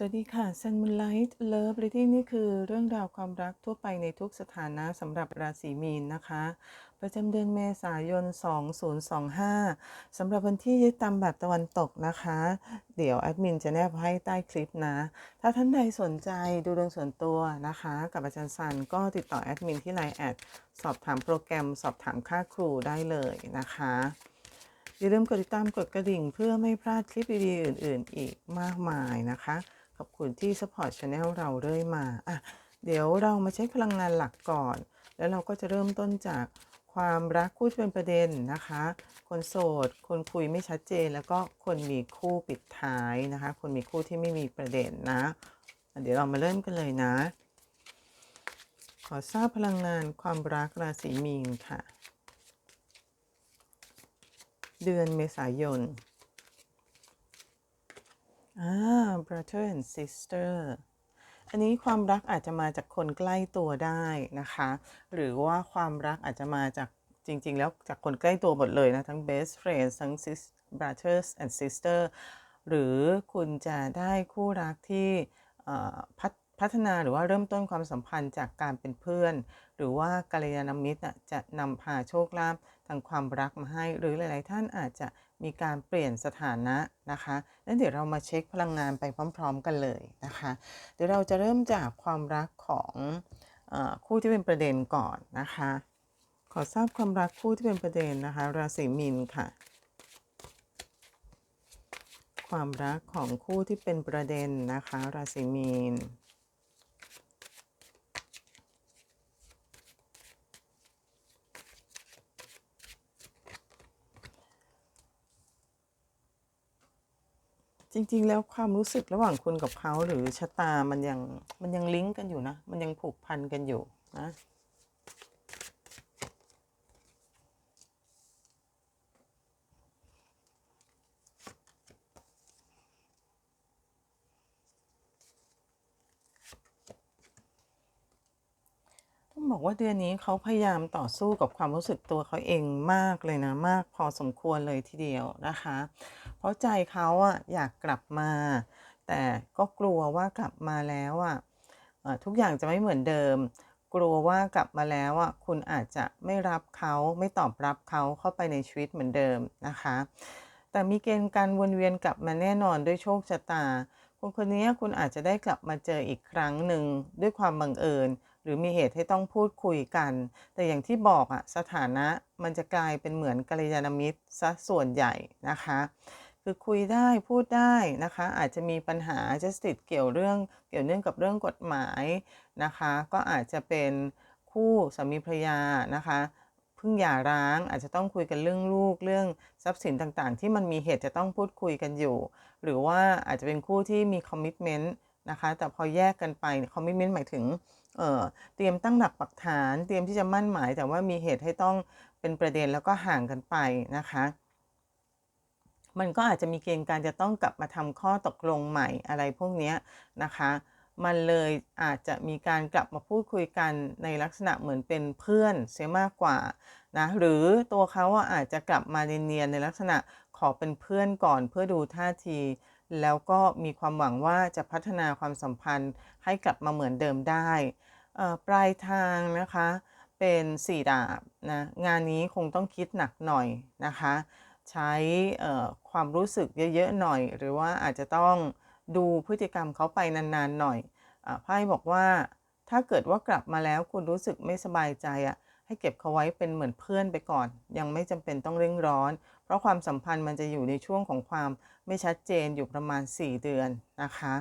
สวัสดีค่ะ Sun Moonlight Love Reading นี่คือเรื่องราวความรักทั่วไปในทุกสถานะสำหรับราศีมีนนะคะ ประจำเดือนเมษายน 2025 สำหรับวันที่ยึดตามแบบตะวันตกนะคะ เดี๋ยวแอดมินจะแนบให้ใต้คลิปนะ ถ้าท่านใดสนใจดูดวงส่วนตัวนะคะ กับอาจารย์ซันก็ติดต่อแอดมินที่ไลน์แอดสอบถามโปรแกรมสอบถามค่าครูได้เลยนะคะอย่าลืมกดติดตามกดกระดิ่งเพื่อไม่พลาดคลิปดีๆอื่น ๆ อีกมากมายนะคะ ขอบคุณที่สปอร์ตช anel เราเรื่อยมาอะเดี๋ยวเรามาเช็คพลังงานหลักก่อน แล้วเราก็จะเริ่มต้นจากความรักคู่เป็นประเด็นนะคะ คนโสด คนคุยไม่ชัดเจน แล้วก็คนมีคู่ปิดท้ายนะคะ คนมีคู่ที่ไม่มีประเด็นนะ เดี๋ยวเรามาเริ่มกันเลยนะ ขอทราบพลังงานความรักราศีมีนค่ะ เดือนเมษายน อ่า brother and sister อันนี้ความรักอาจจะมาจากคนใกล้ตัวได้นะคะ หรือว่าความรักอาจจะมาจากจริง ๆ แล้วจากคนใกล้ตัวหมดเลยนะ ทั้ง best friends ทั้ง sis brothers and sister หรือคุณจะได้คู่รักที่พัฒพัฒนาหรือว่าเริ่มต้นความสัมพันธ์จากการเป็นเพื่อน หรือว่ากัลยาณมิตรจะนำพาโชคลาภ ทางความรักมาให้ หรือหลาย ๆ ท่านอาจจะมีการเปลี่ยนสถานะนะคะแล้วเดี๋ยวเรามาเช็คพลังงานไปพร้อม ๆ กันเลยนะคะ เดี๋ยวเราจะเริ่มจากความรักของออคู่ที่เป็นประเด็นก่อนนะคะ ขอทราบความรักคู่ที่เป็นประเด็นนะคะ ราศีมีนค่ะ ความรักของคู่ที่เป็นประเด็นนะคะ ราศีมีน จริง ๆ แล้วความรู้สึกระหว่างคุณกับเขาหรือชะตามันยังมันยังลิงก์กันอยู่นะ มันยังผูกพันกันอยู่นะต้องบอกว่าเดือนนี้เขาพยายามต่อสู้กับความรู้สึกตัวเขาเองมากเลยนะ มากพอสมควรเลยทีเดียวนะคะ เพราะใจเขาอะอยากกลับมา แต่ก็กลัวว่ากลับมาแล้วอะทุกอย่างจะไม่เหมือนเดิม กลัวว่ากลับมาแล้วอะคุณอาจจะไม่รับเขาไม่ตอบรับเขาเข้าไปในชีวิตเหมือนเดิมนะคะ แต่มีเกณฑ์การวนเวียนกลับมาแน่นอนด้วยโชคชะตาคนคนนี้คุณอาจจะได้กลับมาเจออีกครั้งหนึ่งด้วยความบังเอิญ หรือมีเหตุให้ต้องพูดคุยกัน แต่อย่างที่บอกอะสถานะมันจะกลายเป็นเหมือนกัลยาณมิตรซะส่วนใหญ่นะคะ คือคุยได้พูดได้นะคะ อาจจะมีปัญหาจะติดเกี่ยวเรื่องเกี่ยวเนื่องกับเรื่องกฎหมายนะคะ ก็อาจจะเป็นคู่สามีภรรยานะคะเพิ่งหย่าร้างอาจจะต้องคุยกันเรื่องลูกเรื่องทรัพย์สินต่างๆ ที่มันมีเหตุจะต้องพูดคุยกันอยู่ หรือว่าอาจจะเป็นคู่ที่มีคอมมิชเมนต์นะคะแต่พอแยกกันไปคอมมิชเมนต์หมายถึงเเตรียมตั้งหลักปักฐาน เตรียมที่จะมั่นหมาย แต่ว่ามีเหตุให้ต้องเป็นประเด็นแล้วก็ห่างกันไปนะคะ มันก็อาจจะมีเกณฑ์การจะต้องกลับมาทำข้อตกลงใหม่อะไรพวกนี้นะคะ มันเลยอาจจะมีการกลับมาพูดคุยกันในลักษณะเหมือนเป็นเพื่อนเสียมากกว่านะหรือตัวเขาอาจจะกลับมาเนียนในลักษณะขอเป็นเพื่อนก่อนเพื่อดูท่าที แล้วก็มีความหวังว่าจะพัฒนาความสัมพันธ์ให้กลับมาเหมือนเดิมได้ปลายทางนะคะเป็นสี่ดาบนะงานนี้คงต้องคิดหนักหน่อยนะคะ ใช้ความรู้สึกเยอะๆหน่อย หรือว่าอาจจะต้องดูพฤติกรรมเขาไปนานๆหน่อยอไพ่บอกว่าถ้าเกิดว่ากลับมาแล้วคุณรู้สึกไม่สบายใจอะให้เก็บเขาไว้เป็นเหมือนเพื่อนไปก่อน ยังไม่จำเป็นต้องเร่งร้อน เพราะความสัมพันธ์มันจะอยู่ในช่วงของความไม่ชัดเจนอยู่ประมาณ 4 เดือนนะคะ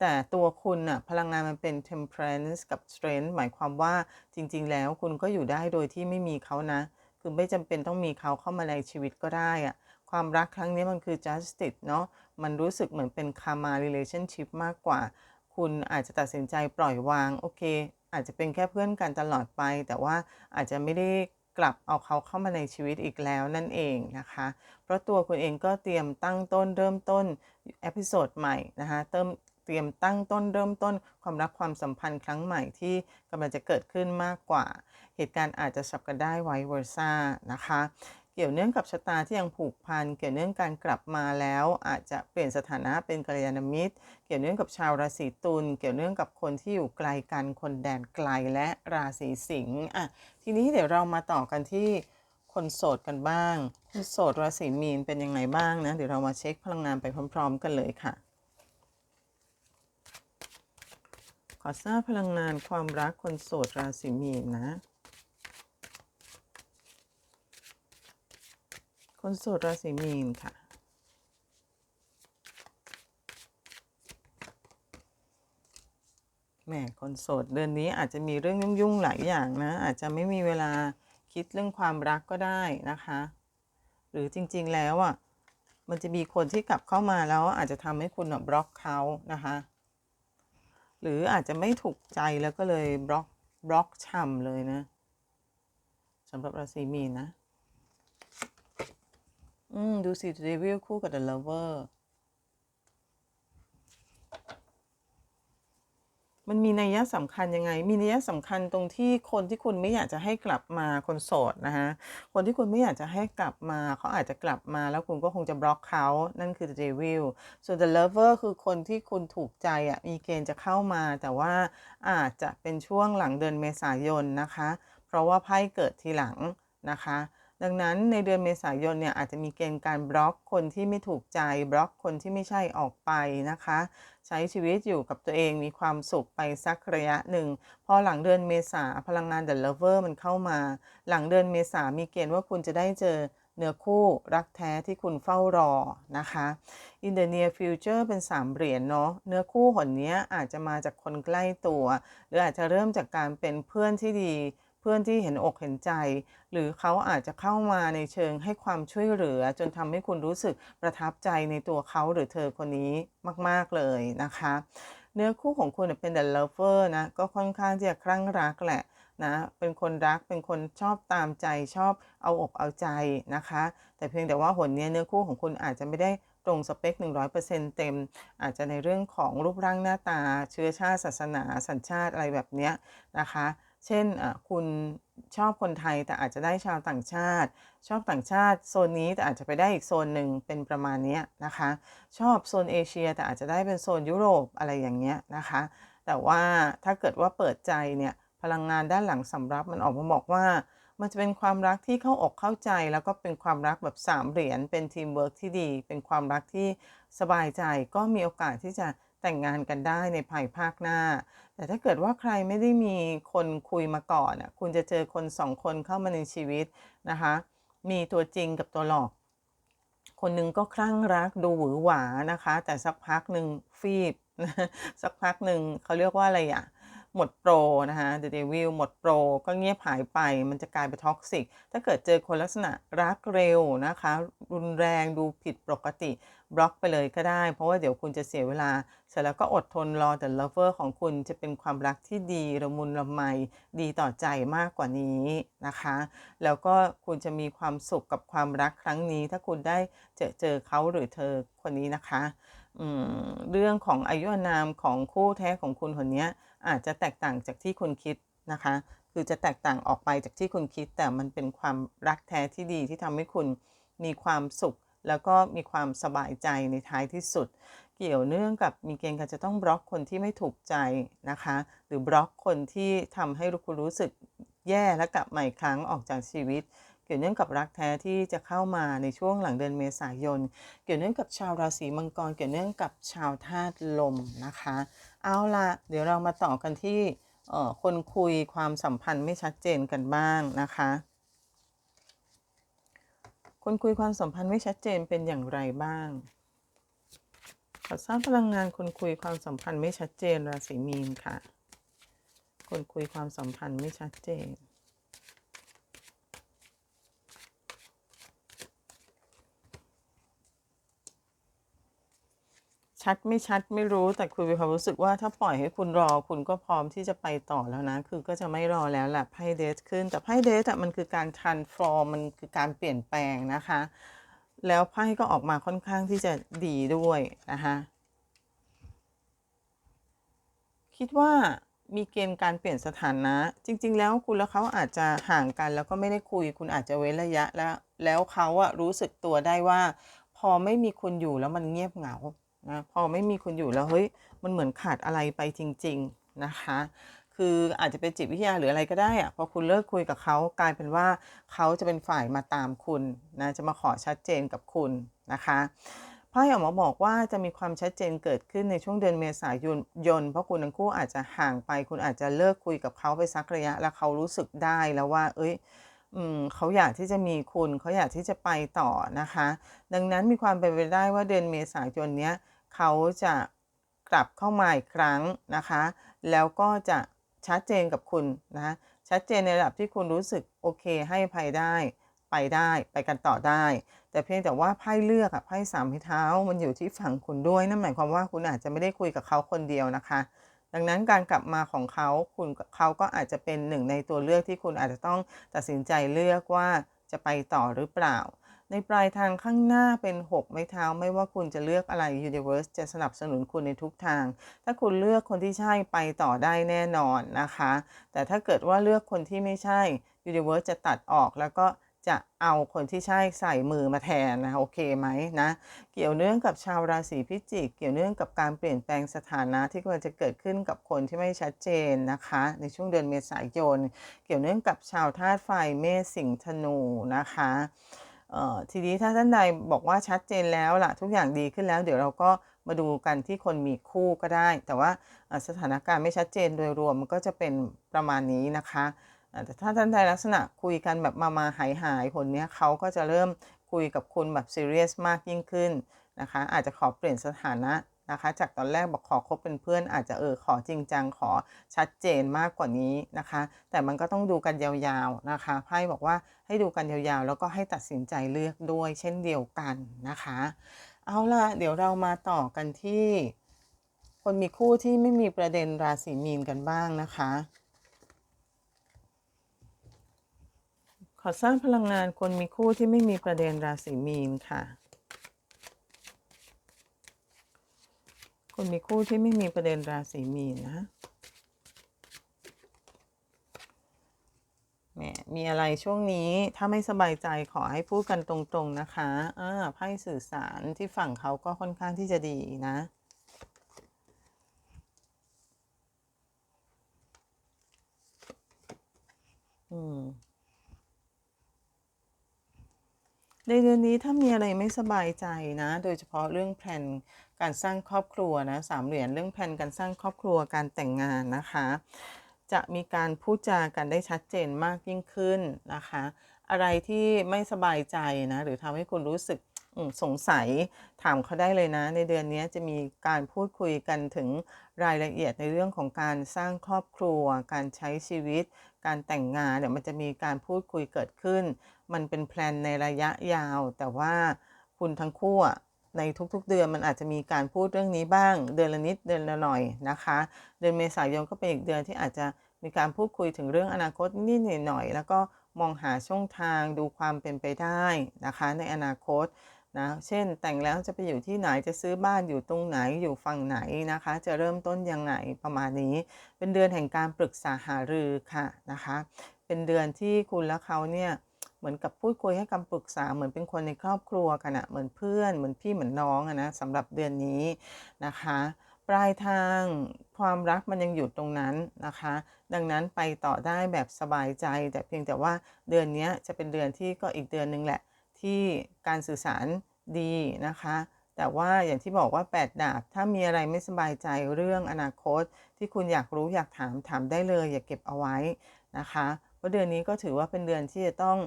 แต่ตัวคุณน่ะพลังงานมันเป็น temperance กับ strength หมายความว่าจริง ๆ แล้วคุณก็อยู่ได้โดยที่ไม่มีเขานะ คือไม่จำเป็นต้องมีเขาเข้ามาในชีวิตก็ได้อะความรักครั้งนี้มันคือ justice เนาะมันรู้สึกเหมือนเป็น karma relationship มากกว่า คุณอาจจะตัดสินใจปล่อยวาง โอเค อาจจะเป็นแค่เพื่อนกันตลอดไป แต่ว่าอาจจะไม่ได้กลับเอาเขาเข้ามาในชีวิตอีกแล้วนั่นเองนะคะ เพราะตัวคุณเองก็เตรียมตั้งต้นเริ่มต้นเอพิโซดใหม่นะคะเติมเตรียมตั้งต้นเริ่มต้นความรักความสัมพันธ์ครั้งใหม่ที่กำลังจะเกิดขึ้นมากกว่า เหตุการณ์อาจจะสับกันได้ไวเวอร์ซ่านะคะเกกี่ยวเนื่องกับชะตาที่ยังผูกพัน เกี่ยวเนื่องการกลับมาแล้ว อาจจะเปลี่ยนสถานะเป็นกัลยาณมิตร เกี่ยวเนื่องกับชาวราศีตุล เกี่ยวเนื่องกับคนที่อยู่ไกลกัน คนแดนไกลและราศีสิงห์อะทีนี้เดี๋ยวเรามาต่อกันที่คนโสดกันบ้างคนโสดราศีมีนเป็นยังไงบ้างนะ เดี๋ยวเรามาเช็คพลังงานไปพร้อม ๆ กันเลยค่ะ ขอทราบพลังงานความรักคนโสดราศีมีนนะ คนโสดราศีมีนค่ะ แหม คนโสดเดือนนี้อาจจะมีเรื่องยุ่งๆหลายอย่างนะ อาจจะไม่มีเวลาคิดเรื่องความรักก็ได้นะคะ หรือจริงๆแล้วอะ มันจะมีคนที่กลับเข้ามาแล้วอาจจะทำให้คุณบล็อกเขานะคะ หรืออาจจะไม่ถูกใจแล้วก็เลยบล็อกบล็อกช่ำเลยนะสำหรับราศีมีนนะ อืม ดูสิ The Devil คู่กับ The Lover มันมีนัยยะสำคัญยังไง มีนัยยะสำคัญตรงที่คนที่คุณไม่อยากจะให้กลับมาคนโสดนะฮะคนที่คุณไม่อยากจะให้กลับมาเขาอาจจะกลับมาแล้วคุณก็คงจะบล็อกเขา นั่นคือ The Devil ส่วน The Lover คือคนที่คุณถูกใจอะ มีเกณฑ์จะเข้ามา แต่ว่าอาจจะเป็นช่วงหลังเดือนเมษายนนะคะ เพราะว่าไพ่เกิดทีหลังนะคะ ดังนั้นในเดือนเมษายนเนี่ยอาจจะมีเกณฑ์การบล็อกคนที่ไม่ถูกใจบล็อกคนที่ไม่ใช่ออกไปนะคะ ใช้ชีวิตอยู่กับตัวเองมีความสุขไปสักระยะหนึ่ง พอหลังเดือนเมษาพลังงาน The Lover มันเข้ามา หลังเดือนเมษามีเกณฑ์ว่าคุณจะได้เจอเนื้อคู่รักแท้ที่คุณเฝ้ารอนะคะ In the near future เป็นสามเหรียญเนาะเนื้อคู่หนนี้อาจจะมาจากคนใกล้ตัว หรืออาจจะเริ่มจากการเป็นเพื่อนที่ดี เพื่อนที่เห็นอกเห็นใจ หรือเขาอาจจะเข้ามาในเชิงให้ความช่วยเหลือ จนทำให้คุณรู้สึกประทับใจในตัวเขาหรือเธอคนนี้มาก ๆ เลยนะคะ เนื้อคู่ของคุณเป็น the lover นะก็ค่อนข้างที่จะคลั่งรักแหละนะเป็นคนรักเป็นคนชอบตามใจชอบเอาอกเอาใจนะคะ แต่เพียงแต่ว่าหนนี้เนื้อคู่ของคุณอาจจะไม่ได้ตรงสเปค 100%เต็ม อาจจะในเรื่องของรูปร่างหน้าตา เชื้อชาติศาสนา สัญชาติอะไรแบบเนี้ยนะคะ เช่นคุณชอบคนไทยแต่อาจจะได้ชาวต่างชาติ ชอบต่างชาติโซนนี้แต่อาจจะไปได้อีกโซนหนึ่งเป็นประมาณนี้นะคะ ชอบโซนเอเชียแต่อาจจะได้เป็นโซนยุโรปอะไรอย่างเงี้ยนะคะ แต่ว่าถ้าเกิดว่าเปิดใจเนี่ยพลังงานด้านหลังสำรับมันออกมาบอกว่า มันจะเป็นความรักที่เข้าอกเข้าใจ แล้วก็เป็นความรักแบบสามเหรียญเป็นทีมเวิร์กที่ดี เป็นความรักที่สบายใจก็มีโอกาสที่จะ แต่งงานกันได้ในภายภาคหน้า แต่ถ้าเกิดว่าใครไม่ได้มีคนคุยมาก่อนอะคุณจะเจอคนสองคนเข้ามาในชีวิตนะคะ มีตัวจริงกับตัวหลอก คนหนึ่งก็คลั่งรักดูหวือหวานะคะ แต่สักพักหนึ่งฟีบสักพักหนึ่งเขาเรียกว่าอะไรอะ หมดโปรนะคะ The Devil หมดโปรก็เงียบหายไป มันจะกลายเป็นท็อกซิก ถ้าเกิดเจอคนลักษณะรักเร็วนะคะ รุนแรงดูผิดปกติ บล็อกไปเลยก็ได้ เพราะว่าเดี๋ยวคุณจะเสียเวลา เสร็จแล้วก็อดทนรอแต่ lover ของคุณจะเป็นความรักที่ดีระมุนละไมดีต่อใจมากกว่านี้นะคะ แล้วก็คุณจะมีความสุขกับความรักครั้งนี้ ถ้าคุณได้เจอเจอเขาหรือเธอคนนี้นะคะ เรื่องของอายุนามของคู่แท้ของคุณคนนี้อาจจะแตกต่างจากที่คุณคิดนะคะ คือจะแตกต่างออกไปจากที่คุณคิด แต่มันเป็นความรักแท้ที่ดีที่ทำให้คุณมีความสุข แล้วก็มีความสบายใจในท้ายที่สุด เกี่ยวเนื่องกับมีเกณฑ์การจะต้องบล็อกคนที่ไม่ถูกใจนะคะ หรือบล็อกคนที่ทำให้คุณรู้สึกแย่และกลับมาอีกครั้งออกจากชีวิต กี่ยวเนื่องกับรักแท้ที่จะเข้ามาในช่วงหลังเดือนเมษายน เกี่ยวเนื่องกับชาวราศีมังกร เกี่ยวเนื่องกับชาวธาตุลมนะคะ เอาละเดี๋ยวเรามาต่อกันที่คนคุยความสัมพันธ์ไม่ชัดเจนกันบ้างนะคะ คนคุยความสัมพันธ์ไม่ชัดเจนเป็นอย่างไรบ้างขอทราบพลังงานคนคุยความสัมพันธ์ไม่ชัดเจนราศีมีนค่ะ คนคุยความสัมพันธ์ไม่ชัดเจน ชัดไม่ชัดไม่รู้แต่คุยมีความรู้สึกว่าถ้าปล่อยให้คุณรอคุณก็พร้อมที่จะไปต่อแล้วนะ คือก็จะไม่รอแล้วแหละไพ่เดทขึ้น แต่ไพ่เดทอะมันคือการ transform มันคือการเปลี่ยนแปลงนะคะ แล้วไพ่ก็ออกมาค่อนข้างที่จะดีด้วยนะคะคิดว่ามีเกณฑ์การเปลี่ยนสถานะ จริง ๆ แล้วคุณและเขาอาจจะห่างกัน แล้วก็ไม่ได้คุย คุณอาจจะเว้นระยะแล้ว แล้วเขาอะรู้สึกตัวได้ว่า พอไม่มีคุณอยู่แล้วมันเงียบเหงา นะพอไม่มีคุณอยู่แล้วเฮ้ยมันเหมือนขาดอะไรไปจริง ๆนะคะ คืออาจจะเป็นจิตวิทยาหรืออะไรก็ได้อะพอคุณเลิกคุยกับเขากลายเป็นว่าเขาจะเป็นฝ่ายมาตามคุณนะจะมาขอชัดเจนกับคุณนะคะไพ่ออกมาบอกว่าจะมีความชัดเจนเกิดขึ้นในช่วงเดือนเมษายนยน เพราะคุณทั้งคู่อาจจะห่างไป คุณอาจจะเลิกคุยกับเขาไปสักระยะ แล้วเขารู้สึกได้แล้วว่า เอ้ยอืมเขาอยากที่จะมีคุณ เขาอยากที่จะไปต่อนะคะ ดังนั้นมีความเป็นไปได้ว่าเดือนเมษายนเนี้ย เขาจะกลับเข้ามาอีกครั้งนะคะ แล้วก็จะชัดเจนกับคุณนะชัดเจนในระดับที่คุณรู้สึกโอเคให้ภัยได้ไปได้ไปกันต่อได้ แต่เพียงแต่ว่าไพ่เลือกอะไพ่สามเท้ามันอยู่ที่ฝั่งคุณด้วยนั่นหมายความว่าคุณอาจจะไม่ได้คุยกับเขาคนเดียวนะคะ ดังนั้นการกลับมาของเขาคุณเขาก็อาจจะเป็นหนึ่งในตัวเลือกที่คุณอาจจะต้องตัดสินใจเลือกว่าจะไปต่อหรือเปล่า ในปลายทางข้างหน้าเป็น 6 ไม้เท้า ไม่ว่าคุณจะเลือกอะไร Universe จะสนับสนุนคุณในทุกทาง ถ้าคุณเลือกคนที่ใช่ไปต่อได้แน่นอนนะคะ แต่ถ้าเกิดว่าเลือกคนที่ไม่ใช่ Universe จะตัดออกแล้วก็จะเอาคนที่ใช่ใส่มือมาแทนนะโอเคไหมนะ เกี่ยวเนื่องกับชาวราศีพิจิก เกี่ยวเนื่องกับการเปลี่ยนแปลงสถานะที่กำลังจะเกิดขึ้นกับคนที่ไม่ชัดเจนนะคะ ในช่วงเดือนเมษายน เกี่ยวเนื่องกับชาวธาตุไฟเมษสิงห์ธนูนะคะ ทีนี้ถ้าท่านใดบอกว่าชัดเจนแล้วล่ะทุกอย่างดีขึ้นแล้ว เดี๋ยวเราก็มาดูกันที่คนมีคู่ก็ได้ แต่ว่าสถานการณ์ไม่ชัดเจนโดยรวมมันก็จะเป็นประมาณนี้นะคะแต่ถ้าท่านใดลักษณะคุยกันแบบมามาหายหายคนนี้เขาก็จะเริ่มคุยกับคุณแบบซีเรียสมากยิ่งขึ้นนะคะ อาจจะขอเปลี่ยนสถานะ นะคะ จากตอนแรกบอกขอคบเป็นเพื่อนอาจจะเออขอจริงจังขอชัดเจนมากกว่านี้นะคะ แต่มันก็ต้องดูกันยาวๆนะคะไพ่บอกว่าให้ดูกันยาวๆ แล้วก็ให้ตัดสินใจเลือกด้วย เช่นเดียวกันนะคะ เอาล่ะเดี๋ยวเรามาต่อกันที่ คนมีคู่ที่ไม่มีประเด็นราศีมีนกันบ้างนะคะขอสร้างพลังงานคนมีคู่ที่ไม่มีประเด็นราศีมีนค่ะ คนมีคู่ที่ไม่มีประเด็นราศีมีนนะแหมมีอะไรช่วงนี้ถ้าไม่สบายใจขอให้พูดกันตรงๆนะคะอ่าไพ่สื่อสารที่ฝั่งเขาก็ค่อนข้างที่จะดีนะอืมในเดือนนี้ถ้ามีอะไรไม่สบายใจนะ โดยเฉพาะเรื่องแผน การสร้างครอบครัวนะสามเหรียญเรื่องแผนการสร้างครอบครัวการแต่งงานนะคะ จะมีการพูดจากันได้ชัดเจนมากยิ่งขึ้นนะคะ อะไรที่ไม่สบายใจนะหรือทำให้คุณรู้สึกสงสัยถามเขาได้เลยนะ ในเดือนนี้จะมีการพูดคุยกันถึงรายละเอียดในเรื่องของการสร้างครอบครัว การใช้ชีวิต การแต่งงานเดี๋ยวมันจะมีการพูดคุยเกิดขึ้น มันเป็นแพลนในระยะยาว แต่ว่าคุณทั้งคู่ ในทุกๆเดือนมันอาจจะมีการพูดเรื่องนี้บ้าง เดือนละนิดเดือนละหน่อยนะคะ เดือนเมษายนก็เป็นอีกเดือนที่อาจจะมีการพูดคุยถึงเรื่องอนาคตนิดหน่อย แล้วก็มองหาช่องทางดูความเป็นไปได้นะคะ ในอนาคตนะเช่นแต่งแล้วจะไปอยู่ที่ไหนจะซื้อบ้านอยู่ตรงไหนอยู่ฝั่งไหนนะคะ จะเริ่มต้นยังไงประมาณนี้ เป็นเดือนแห่งการปรึกษาหารือค่ะนะคะ เป็นเดือนที่คุณและเขาเนี่ย เหมือนกับพูดคุยให้คำปรึกษาเหมือนเป็นคนในครอบครัวกันอะเหมือนเพื่อนเหมือนพี่เหมือนน้องอะนะสำหรับเดือนนี้นะคะ ปลายทางความรักมันยังอยู่ตรงนั้นนะคะ ดังนั้นไปต่อได้แบบสบายใจ แต่เพียงแต่ว่าเดือนนี้จะเป็นเดือนที่ก็อีกเดือนนึงแหละ ที่การสื่อสารดีนะคะแต่ว่าอย่างที่บอกว่า 8 ดาบ ถ้ามีอะไรไม่สบายใจเรื่องอนาคต ที่คุณอยากรู้อยากถามถามได้เลย อย่าเก็บเอาไว้นะคะเพราะเดือนนี้ก็ถือว่าเป็นเดือนที่จะต้อง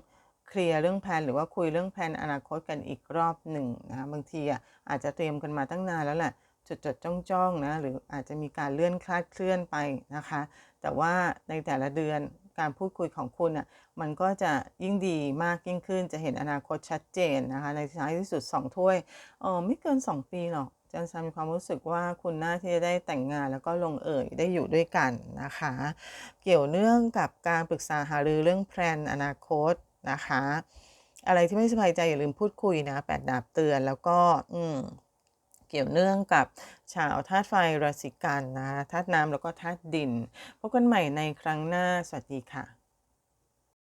เคลียร์เรื่องแผนหรือว่าคุยเรื่องแผนอนาคตกันอีกรอบหนึ่งนะบางทีอะอาจจะเตรียมกันมาตั้งนานแล้วแหละจดจดจ้องจ้องนะหรืออาจจะมีการเลื่อนคลาดเคลื่อนไปนะคะ แต่ว่าในแต่ละเดือนการพูดคุยของคุณอะมันก็จะยิ่งดีมากยิ่งขึ้นจะเห็นอนาคตชัดเจนนะคะ ในท้ายที่สุด 2 ถ้วยเออไม่เกิน 2 ปีหรอกจันซามีความรู้สึกว่าคุณน่าที่จะได้แต่งงานแล้วก็ลงเอ่ยได้อยู่ด้วยกันนะคะ เกี่ยวเนื่องกับการปรึกษาหารือเรื่องแพลนอนาคต นะคะ อะไรที่ไม่สบายใจอย่าลืมพูดคุยนะแปดดาบเตือนแล้วก็อืมเกี่ยวเนื่องกับชาวธาตุไฟราศีกันนะธาตุน้ำแล้วก็ธาตุดิน พบกันใหม่ในครั้งหน้า สวัสดีค่ะ